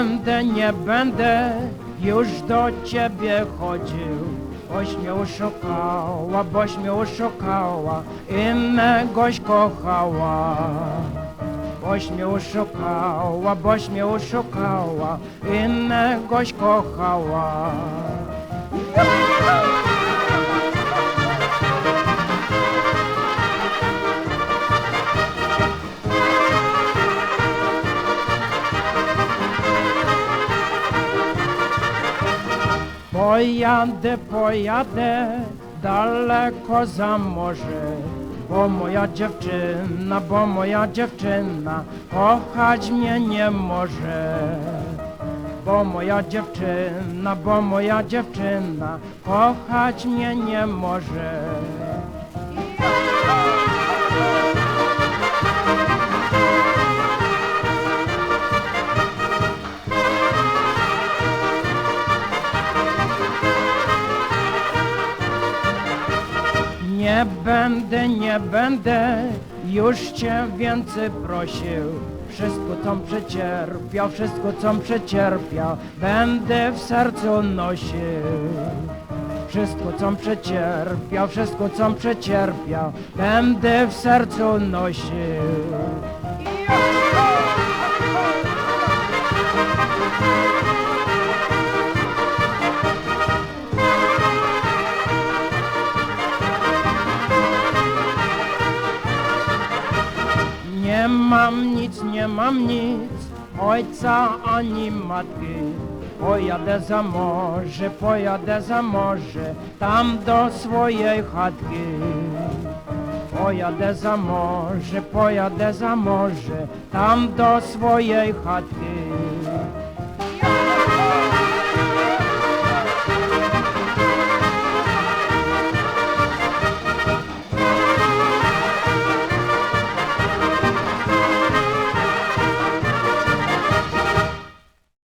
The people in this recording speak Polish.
będę, nie będę już do ciebie chodził. Boś mnie oszukała, boś mnie oszukała, innegoś kochała. Boś mnie oszukała, boś mnie oszukała, innegoś kochała. Pojadę, pojadę daleko za morze, bo moja dziewczyna, bo moja dziewczyna kochać mnie nie może. Bo moja dziewczyna, bo moja dziewczyna kochać mnie nie może. Nie będę, nie będę już cię więcej prosił. Wszystko, com przecierpiał, wszystko, com przecierpiał, będę w sercu nosił. Wszystko, com przecierpiał, wszystko, com przecierpiał, będę w sercu nosił. Mam nic, nie mam nic, ojca ani matki. Pojadę za morze, pojadę za morze, tam do swojej chatki. Pojadę za morze, pojadę za morze, tam do swojej chatki.